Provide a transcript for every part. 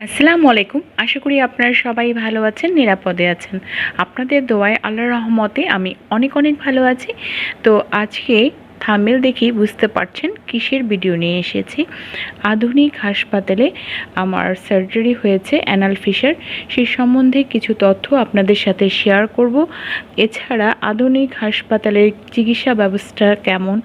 আসসালামু আলাইকুম। আশা করি আপনারা সবাই ভালো আছেন, নিরাপদে আছেন। আপনাদের দোয়ায় আল্লাহর রহমতে আমি অনেক অনেক ভালো আছি। তো আজকে থামেল দেখেই বুঝতে পারছেন কিসের ভিডিও নিয়ে এসেছি। আধুনিক হাসপাতালে আমার সার্জারি হয়েছে অ্যানাল ফিশার। সেই সম্বন্ধে কিছু তথ্য আপনাদের সাথে শেয়ার করব। এছাড়া আধুনিক হাসপাতালের চিকিৎসা ব্যবস্থা কেমন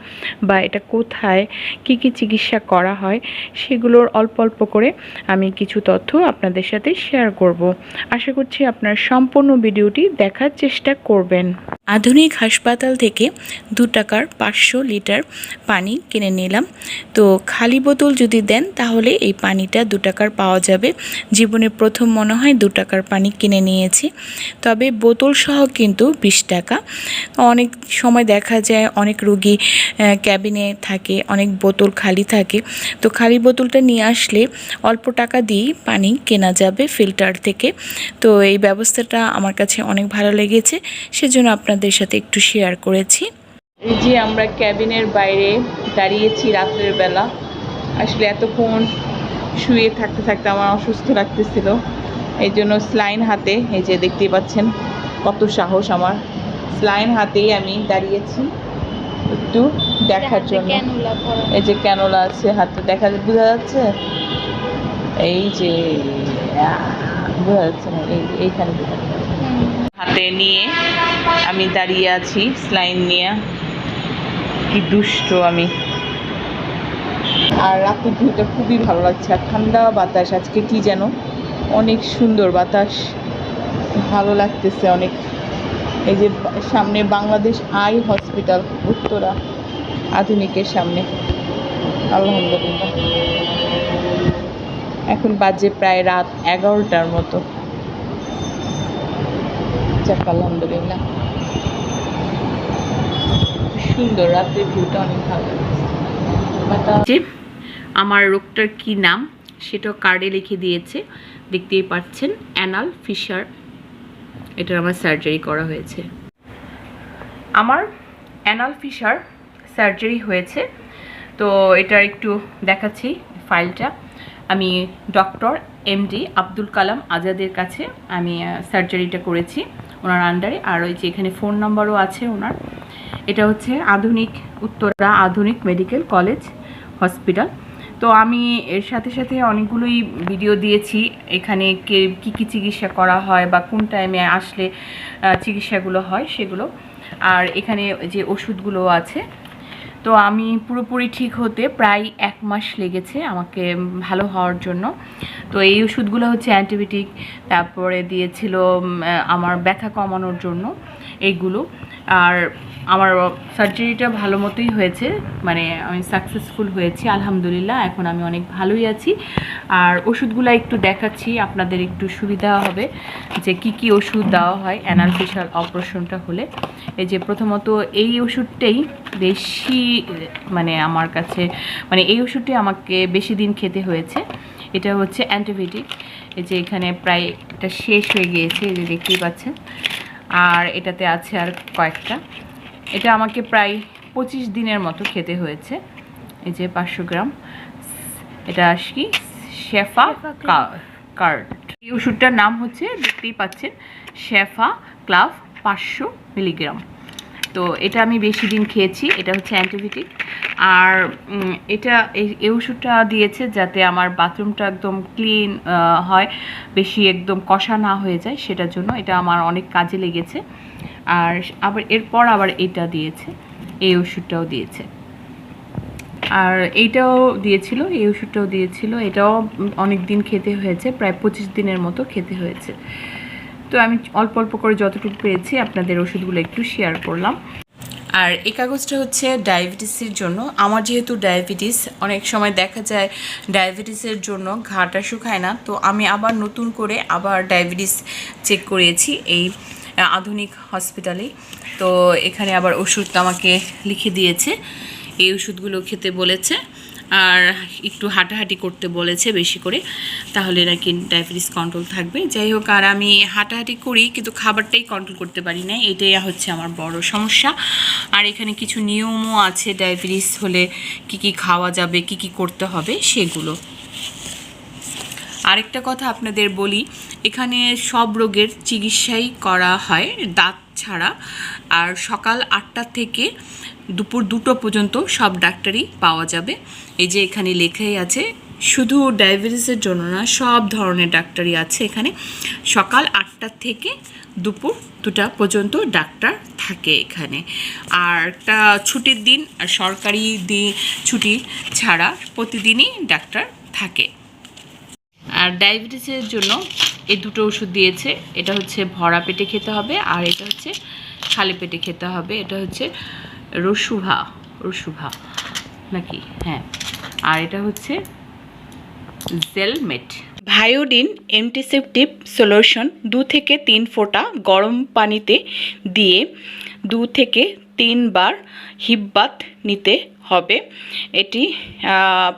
বা এটা কোথায়, কি কি চিকিৎসা করা হয়, সেগুলোর অল্প অল্প করে আমি কিছু তথ্য আপনাদের সাথে শেয়ার করব। আশা করছি আপনার সম্পূর্ণ ভিডিওটি দেখার চেষ্টা করবেন। আধুনিক হাসপাতাল থেকে দু টাকার পাঁচশো লিটার পানি কিনে নিলাম। তো খালি বোতল যদি দেন, তাহলে এই পানিটা দু টাকার পাওয়া যাবে। জীবনে প্রথম মনে হয় দু টাকার পানি কিনে নিয়েছি। তবে বোতল সহ কিন্তু বিশ টাকা। অনেক সময় দেখা যায় অনেক রুগী ক্যাবিনে থাকে, অনেক বোতল খালি থাকে। তো খালি বোতলটা নিয়ে আসলে অল্প টাকা দিয়েই পানি কেনা যাবে ফিল্টার থেকে। তো এই ব্যবস্থাটা আমার কাছে অনেক ভালো লেগেছে। সেজন্য আপনাদের সাথে একটু শেয়ার করেছি। এই যে আমরা ক্যাবিনের বাইরে দাঁড়িয়েছি রাত্রের বেলা। আসলে এতক্ষণ শুয়ে থাকতে থাকতে আমার অসুস্থ লাগতেছিল। এই জন্য স্লাইন হাতে এই যে দেখতেই পাচ্ছেন কত সাহস আমার। স্লাইন হাতেই আমি দাঁড়িয়েছি একটু দেখার জন্য। এই যে ক্যানোলা আছে হাতে দেখা বোঝা যাচ্ছে? এই যে বোঝা যাচ্ছে না এই এইখানে হাতে নিয়ে আমি দাঁড়িয়ে আছি স্লাইন নিয়ে। কি দুষ্ট আমি। আর রাতের ভিউটা খুবই ভালো লাগছে। আর ঠান্ডা বাতাস আজকে কি যেন অনেক সুন্দর বাতাস। ভালো লাগতেছে অনেক। এই যে সামনে বাংলাদেশ আই হসপিটাল, উত্তরা, আধুনিকের সামনে। আলহামদুলিল্লাহ। এখন বাজে প্রায় রাত এগারোটার মতো। আলহামদুলিল্লাহ। সুন্দর, রাতের ভিউটা অনেক ভালো লাগছে। আমার রোগটার কি নাম সেটা কার্ডে লিখে দিয়েছে। দেখতেই পাচ্ছেন অ্যানাল ফিশার এটা আমার সার্জারি করা হয়েছে। আমার অ্যানাল ফিশার সার্জারি হয়েছে। তো এটার একটু দেখাচ্ছি ফাইলটা আমি ডক্টর এমডি আব্দুল কালাম আজাদের কাছে আমি সার্জারিটা করেছি ওনার আন্ডারে আর ওই যে এখানে ফোন নাম্বারও আছে ওনার। এটা হচ্ছে আধুনিক উত্তরা আধুনিক মেডিকেল কলেজ হসপিটাল। তো আমি এর সাথে সাথে অনেকগুলোই ভিডিও দিয়েছি, এখানে কে, কী কী চিকিৎসা করা হয় বা কোন টাইমে আসলে চিকিৎসাগুলো হয় সেগুলো। আর এখানে যে ওষুধগুলো আছে, তো আমি পুরোপুরি ঠিক হতে প্রায় এক মাস লেগেছে আমাকে ভালো হওয়ার জন্য। তো এই ওষুধগুলো হচ্ছে অ্যান্টিবায়োটিক তারপরে দিয়েছিল আমার ব্যথা কমানোর জন্য এইগুলো। আর আমার সার্জারিটা ভালো মতোই হয়েছে মানে আমি সাকসেসফুল হয়েছি, আলহামদুলিল্লাহ, এখন আমি অনেক ভালোই আছি। আর ওষুধগুলো একটু দেখাচ্ছি, আপনাদের একটু সুবিধা হবে যে কি কি ওষুধ দেওয়া হয় অ্যানাল ফেশাল অপারেশনটা হলে। এই যে প্রথমত এই ওষুধটাই বেশি মানে আমার কাছে মানে এই ওষুধটি আমাকে বেশি দিন খেতে হয়েছে। এটা হচ্ছে অ্যান্টিবায়োটিক। এই যে এখানে প্রায় এটা শেষ হয়ে গিয়েছে, এই যে দেখতেই পাচ্ছেন। আর এটাতে আছে আর কয়েকটা। এটা আমাকে প্রায় পঁচিশ দিনের মতো খেতে হয়েছে। এই যে পাঁচশো গ্রাম। এটা আসকি শেফা কার্ড। এই ওষুধটার নাম হচ্ছে দেখতেই পাচ্ছেন শেফা ক্লাভ পাঁচশো মিলিগ্রাম। তো এটা আমি বেশি দিন খেয়েছি, এটা হচ্ছে অ্যান্টিবায়োটিক। আর এটা, এই ওষুধটা দিয়েছে যাতে আমার বাথরুমটা একদম ক্লিন হয়, বেশি একদম কষা না হয়ে যায়, সেটার জন্য এটা আমার অনেক কাজে লেগেছে। আর আবার এরপর আবার এটা দিয়েছে, এই ওষুধটাও দিয়েছে। আর এইটাও দিয়েছিল, এই ওষুধটাও দিয়েছিল, এটাও অনেক দিন খেতে হয়েছে, প্রায় পঁচিশ দিনের মতো খেতে হয়েছে। তো আমি অল্প অল্প করে যতটুকু পেয়েছি, আপনাদের ওষুধগুলো একটু শেয়ার করলাম। আর এই কাগজটা হচ্ছে ডায়াবেটিসের জন্য। আমার যেহেতু ডায়াবেটিস, অনেক সময় দেখা যায় ডায়াবেটিসের জন্য ঘাটা শুকায় না। তো আমি আবার নতুন করে আবার ডায়াবেটিস চেক করিয়েছি এই আধুনিক হসপিটালে তো এখানে আবার ওষুধ আমাকে লিখে দিয়েছে। এই ওষুধগুলো খেতে বলেছে। আর একটু হাঁটাহাঁটি করতে বলেছে বেশি করে, তাহলে নাকি ডায়াবেটিস কন্ট্রোল থাকবে। যাই হোক, আর আমি হাঁটাহাঁটি করি, কিন্তু খাবারটাই কন্ট্রোল করতে পারি না এটাই হচ্ছে আমার বড় সমস্যা। আর এখানে কিছু নিয়মও আছে ডায়াবেটিস হলে কি কি খাওয়া যাবে, কি কি করতে হবে, সেগুলো। আরেকটা কথা আপনাদের বলি, এখানে সব রোগের চিকিৎসাই করা হয়, দাঁত ছাড়া। আর সকাল আটটা থেকে দুপুর দুটো পর্যন্ত সব ডাক্তারই পাওয়া যাবে। এই যে এখানে লেখাই আছে, শুধু ডায়াবেটিসের জন্য না, সব ধরনের ডাক্তারই আছে এখানে। সকাল আটটা থেকে দুপুর দুটা পর্যন্ত ডাক্তার থাকে এখানে। আর একটা ছুটির দিন, আর সরকারি দিন ছুটি ছাড়া প্রতিদিনই ডাক্তার থাকে। আর ডায়াবেটিসের জন্য এই দুটো ওষুধ দিয়েছে, এটা হচ্ছে ভরা পেটে খেতে হবে, আর এটা হচ্ছে খালি পেটে খেতে হবে। এটা হচ্ছে রসুভা রসুভা নাকি? হ্যাঁ। আর এটা হচ্ছে জেলমেট। ভায়োডিন অ্যান্টিসেপটিভ সলিউশন দু থেকে তিন ফোঁটা গরম পানিতে দিয়ে দু থেকে তিনবার হিব্বাত নিতে হবে। এটি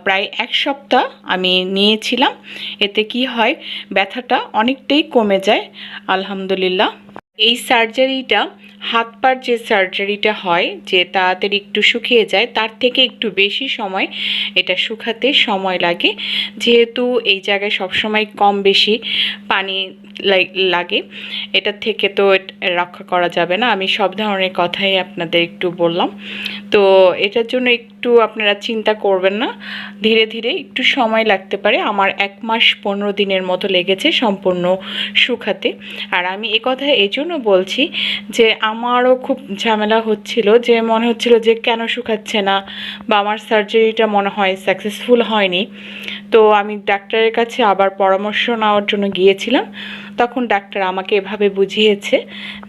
প্রায় এক সপ্তাহ আমি নিয়েছিলাম। এতে কি হয়, ব্যথাটা অনেকটাই কমে যায়, আলহামদুলিল্লাহ। এই সার্জারিটা, হাত পার যে সার্জারিটা হয়, যে তাড়াতাড়ি একটু শুকিয়ে যায়, তার থেকে একটু বেশি সময় এটা শুকাতে সময় লাগে। যেহেতু এই জায়গায় সবসময় কম বেশি পানি লাগে। এটার থেকে তো রক্ষা করা যাবে না। আমি সব ধরনের কথাই আপনাদের একটু বললাম। তো এটার জন্য একটু আপনারা চিন্তা করবেন না। ধীরে ধীরে একটু সময় লাগতে পারে। আমার এক মাস পনেরো দিনের মতো লেগেছে সম্পূর্ণ শুকাতে। আর আমি এ কথা এই জন্য বলছি যে, আমারও খুব ঝামেলা হচ্ছিল যে, মনে হচ্ছিল যে, কেন শুকাচ্ছে না? বা আমার সার্জারিটা মনে হয় সাকসেসফুল হয়নি। তো আমি ডাক্তারের কাছে আবার পরামর্শ নেওয়ার জন্য গিয়েছিলাম। তখন ডাক্তার আমাকে এভাবে বুঝিয়েছে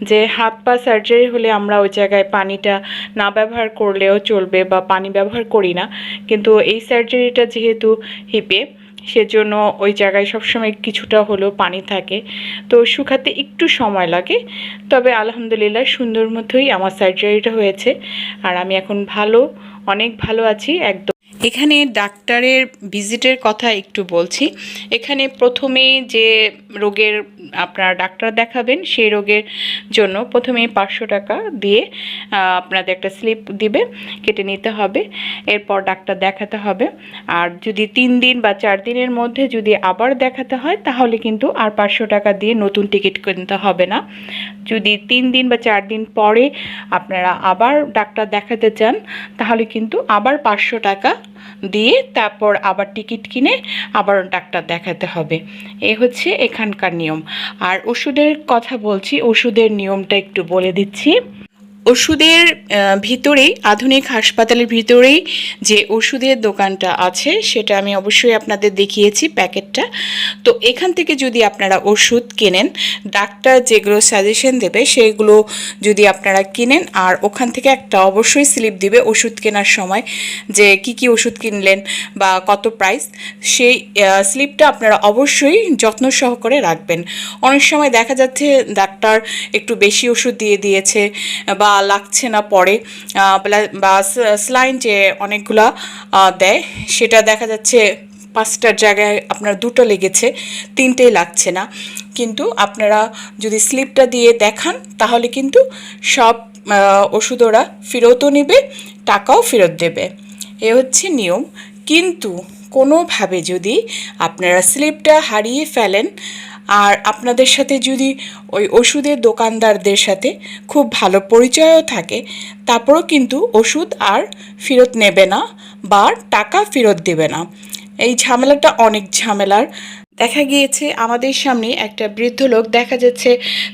যে হাত পা সার্জারি হলে আমরা ওই জায়গায় পানিটা না ব্যবহার করলেও চলবে বা পানি ব্যবহার করি না। কিন্তু এই সার্জারিটা যেহেতু হিপে সেজন্য ওই জায়গায় সবসময় কিছুটা হলেও পানি থাকে। তো শুকাতে একটু সময় লাগে, তবে আলহামদুলিল্লাহ সুন্দর মতোই আমার সার্জারিটা হয়েছে। আর আমি এখন ভালো, অনেক ভালো আছি, একদম এখানে ডাক্তারের ভিজিটের কথা একটু বলছি। এখানে প্রথমে যে রোগের আপনারা ডাক্তার দেখাবেন, সেই রোগের জন্য প্রথমে পাঁচশো টাকা দিয়ে আপনাদের একটা স্লিপ দিবে, কেটে নিতে হবে, এরপর ডাক্তার দেখাতে হবে। আর যদি তিন দিন বা চার দিনের মধ্যে যদি আবার দেখাতে হয়, তাহলে কিন্তু আর পাঁচশো টাকা দিয়ে নতুন টিকিট কিনতে হবে না। যদি তিন দিন বা চার দিন পরে আপনারা আবার ডাক্তার দেখাতে চান, তাহলে কিন্তু আবার পাঁচশো টাকা দিয়ে তারপর আবার টিকিট কিনে আবার ডাক্তার দেখাতে হবে। এ হচ্ছে এখানকার নিয়ম। আর ওষুধের কথা বলছি, ওষুধের নিয়মটা একটু বলে দিচ্ছি। ওষুধের ভিতরেই, আধুনিক হাসপাতালের ভিতরেই যে ওষুধের দোকানটা আছে, সেটা আমি অবশ্যই আপনাদের দেখিয়েছি প্যাকেটটা। তো এখান থেকে যদি আপনারা ওষুধ কেনেন, ডাক্তার যেগুলো সাজেশন দেবে, সেগুলো যদি আপনারা কিনেন, আর ওখান থেকে একটা অবশ্যই স্লিপ দিবে ওষুধ কেনার সময়, যে কি কি ওষুধ কিনলেন বা কত প্রাইস, সেই স্লিপটা আপনারা অবশ্যই যত্ন সহকারে রাখবেন। অনেক সময় দেখা যাচ্ছে, ডাক্তার একটু বেশি ওষুধ দিয়ে দিয়েছে, বা লাগছে না পরে বা স্লাইন যে অনেকগুলা দেয়, সেটা দেখা যাচ্ছে পাঁচটার জায়গায় আপনার দুটো লেগেছে, তিনটেই লাগছে না। কিন্তু আপনারা যদি স্লিপটা দিয়ে দেখান, তাহলে কিন্তু সব ওষুধ ওরা ফেরতও নেবে, টাকাও ফেরত দেবে। এ হচ্ছে নিয়ম। কিন্তু কোনোভাবে যদি আপনারা স্লিপটা হারিয়ে ফেলেন আর আপনাদের সাথে যদি ওই ওষুধের দোকানদারদের সাথে খুব ভালো পরিচয়ও থাকে, তারপরেও কিন্তু ওষুধ আর ফেরত নেবে না বা টাকা ফেরত দেবে না। এই ঝামেলাটা অনেক ঝামেলার। দেখা গিয়েছে, আমাদের সামনে একটা বৃদ্ধ লোক দেখা যাচ্ছে,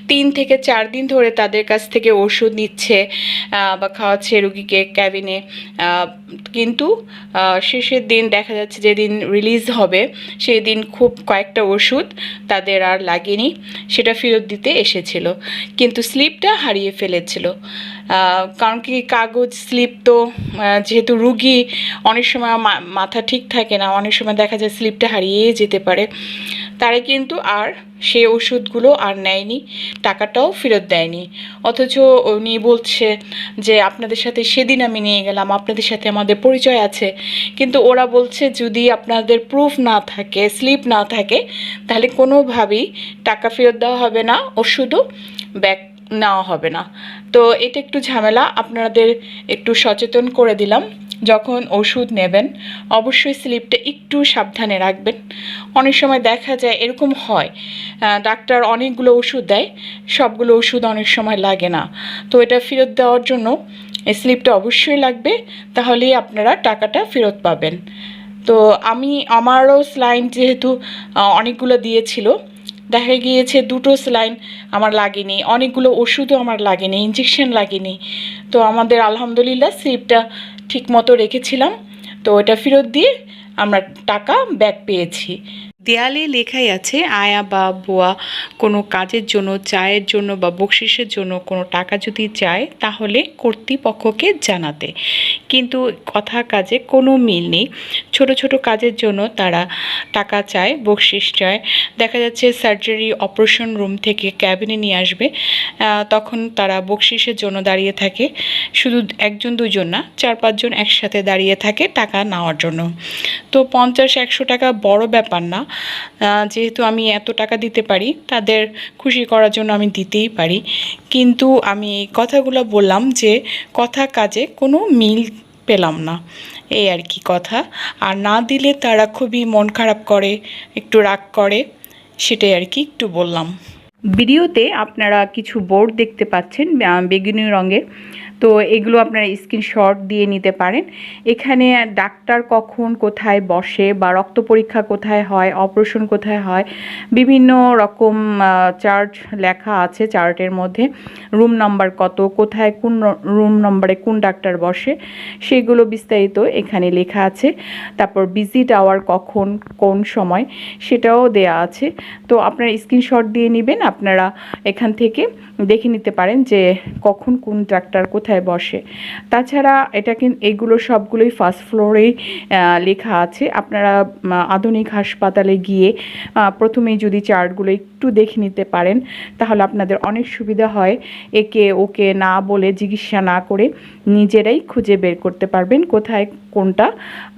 তিন থেকে চার দিন ধরে তাদের কাছ থেকে ওষুধ নিচ্ছে বা খাওয়াচ্ছে রুগীকে ক্যাবিনে কিন্তু শেষের দিন দেখা যাচ্ছে যেদিন রিলিজ হবে সেই দিন খুব কয়েকটা ওষুধ তাদের আর লাগেনি, সেটা ফেরত দিতে এসেছিল। কিন্তু স্লিপটা হারিয়ে ফেলেছিল। কারণ কি কাগজ, স্লিপ তো যেহেতু রুগী, অনেক সময় মাথা ঠিক থাকে না, অনেক সময় দেখা যায় স্লিপটা হারিয়ে যেতে পারে। তারা কিন্তু আর সেই ওষুধগুলো আর নেয়নি, টাকাটাও ফেরত দেয়নি। অথচ উনি বলছে যে, আপনাদের সাথে সেদিন আমি নিয়ে গেলাম, আপনাদের সাথে আমাদের পরিচয় আছে। কিন্তু ওরা বলছে, যদি আপনাদের প্রুফ না থাকে, স্লিপ না থাকে, তাহলে কোনোভাবেই টাকা ফেরত দেওয়া হবে না, ওষুধও ব্যাক নেওয়া হবে না। তো এটা একটু ঝামেলা, আপনাদের একটু সচেতন করে দিলাম। যখন ওষুধ নেবেন, অবশ্যই স্লিপটা একটু সাবধানে রাখবেন। অনেক সময় দেখা যায় এরকম হয় ডাক্তার অনেকগুলো ওষুধ দেয়, সবগুলো ওষুধ অনেক সময় লাগে না। তো এটা ফেরত দেওয়ার জন্য স্লিপটা অবশ্যই লাগবে, তাহলেই আপনারা টাকাটা ফেরত পাবেন। তো আমি, আমারও স্লাইন যেহেতু অনেকগুলো দিয়েছিল দেখা গিয়েছে দুটো স্লাইন আমার লাগেনি, অনেকগুলো ওষুধও আমার লাগেনি ইঞ্জেকশন লাগেনি। তো আমাদের আলহামদুলিল্লাহ স্লিপটা ঠিক মতো রেখেছিলাম। তো এটা ফেরত দিয়ে আমরা টাকা ব্যাক পেয়েছি। দেয়ালে লেখাই আছে, আয়া বা বোয়া কোনো কাজের জন্য, চায়ের জন্য বা বকশিসের জন্য কোনো টাকা যদি চায়, তাহলে কর্তৃপক্ষকে জানাতে। কিন্তু কথা কাজে কোনো মিল নেই। ছোট ছোট কাজের জন্য তারা টাকা চায়, বকশিস চায়। দেখা যাচ্ছে সার্জারি অপারেশন রুম থেকে ক্যাবিনে নিয়ে আসবে তখন তারা বকশিসের জন্য দাঁড়িয়ে থাকে। শুধু একজন, দুজন না, চার পাঁচজন একসাথে দাঁড়িয়ে থাকে টাকা নেওয়ার জন্য। তো পঞ্চাশ, একশো টাকা বড় ব্যাপার না। যেহেতু আমি এত টাকা দিতে পারি, তাদের খুশি করার জন্য আমি দিতেই পারি। কিন্তু আমি এই কথাগুলো বললাম যে, কথা কাজে কোনো মিল পেলাম না। এই আর কি কথা। আর না দিলে তারা খুবই মন খারাপ করে, একটু রাগ করে, সেটাই আর কি একটু বললাম। ভিডিওতে আপনারা কিছু বোর্ড দেখতে পাচ্ছেন বেগুনি রঙের। তো এগুলো আপনারা স্ক্রিনশট দিয়ে নিতে পারেন। এখানে ডাক্তার কখন কোথায় বসে বা রক্ত পরীক্ষা কোথায় হয় অপারেশন কোথায় হয়, বিভিন্ন রকম চার্ট লেখা আছে চার্টের মধ্যে। রুম নাম্বার কত, কোথায় কোন রুম নম্বরে কোন ডাক্তার বসে, সেগুলো বিস্তারিত এখানে লেখা আছে। তারপর ভিজিট আওয়ার কখন, কোন সময়, সেটাও দেয়া আছে। তো আপনারা স্ক্রিনশট দিয়ে নেবেন, আপনারা এখান থেকে দেখে নিতে পারেন যে কখন কোন ডাক্তার কোথায় বসে। তাছাড়া এটা কিন্তু এগুলো সবগুলোই ফার্স্ট ফ্লোরেই লেখা আছে। আপনারা আধুনিক হাসপাতালে গিয়ে প্রথমেই যদি চার্টগুলো একটু দেখে নিতে পারেন, তাহলে আপনাদের অনেক সুবিধা হয়। একে ওকে না বলে চিকিৎসা না করে নিজেরাই খুঁজে বের করতে পারবেন কোথায় কোনটা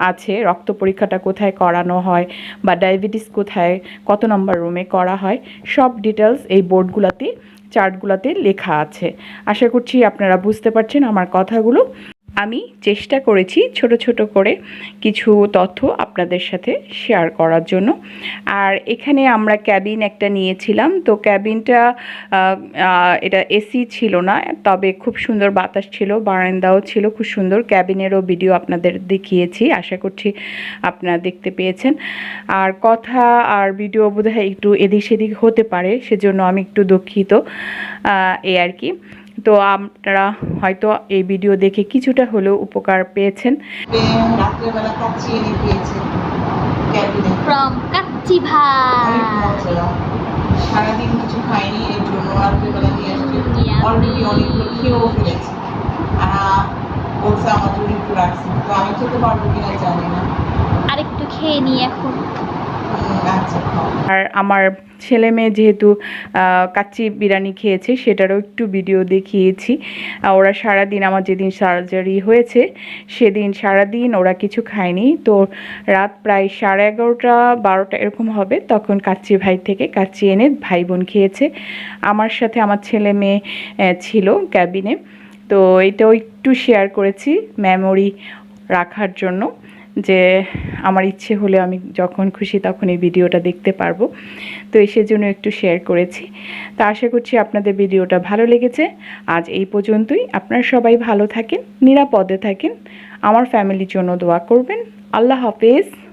আছে, রক্ত পরীক্ষাটা কোথায় করানো হয় বা ডায়াবেটিস কোথায়, কত নম্বর রুমে করা হয়। সব ডিটেলস এই বোর্ডগুলোতে চার্টগুলোতে লেখা আছে। আশা করছি আপনারা বুঝতে পারছেন আমার কথাগুলো। আমি চেষ্টা করেছি ছোট ছোট করে কিছু তথ্য আপনাদের সাথে শেয়ার করার জন্য। আর এখানে আমরা ক্যাবিন একটা নিয়েছিলাম। তো ক্যাবিনটা এটা এসি ছিল না, তবে খুব সুন্দর বাতাস ছিল, বারান্দাও ছিল, খুব সুন্দর। ক্যাবিনেরও ভিডিও আপনাদের দেখিয়েছি, আশা করছি আপনারা দেখতে পেয়েছেন। আর কথা আর ভিডিও বোধহয় একটু এদিক সেদিক হতে পারে, সেজন্য আমি একটু দুঃখিত এই আর কি। তো আপনারা হয়তো এই ভিডিও দেখে কিছুটা হলেও উপকার পেয়েছেন। সারাদিন কিছু খাইনি এর জন্য রাত্রেবেলা নিয়ে আসছে। অলরেডি অনেকগুলো খেয়েও ফেলেছি। আর বলছে আমার জন্য একটু রাখছি তো আমি খেতে পারব কিনা জানি না। আরেকটু খেয়ে নিই এখন। আর আমার ছেলে মেয়ে যেহেতু কাচ্চি বিরিয়ানি খেয়েছে, সেটারও একটু ভিডিও দেখিয়েছি। ওরা সারাদিন আমার যেদিন সার্জারি হয়েছে, সেদিন সারাদিন ওরা কিছু খায়নি। তো রাত প্রায় সাড়ে এগারোটা, বারোটা এরকম হবে, তখন কাচ্চি ভাই থেকে কাচ্চি এনে ভাই বোন খেয়েছে। আমার সাথে আমার ছেলে মেয়ে ছিল ক্যাবিনে। তো এটাও একটু শেয়ার করেছি মেমোরি রাখার জন্য। যে আমার ইচ্ছে হলে আমি যখন খুশি তখন এই ভিডিওটা দেখতে পারব। তো সেজন্য একটু শেয়ার করেছি। তো আশা করছি আপনাদের ভিডিওটা ভালো লেগেছে। আজ এই পর্যন্তই। আপনারা সবাই ভালো থাকেন, নিরাপদে থাকেন। আমার ফ্যামিলির জন্য দোয়া করবেন। আল্লাহ হাফেজ।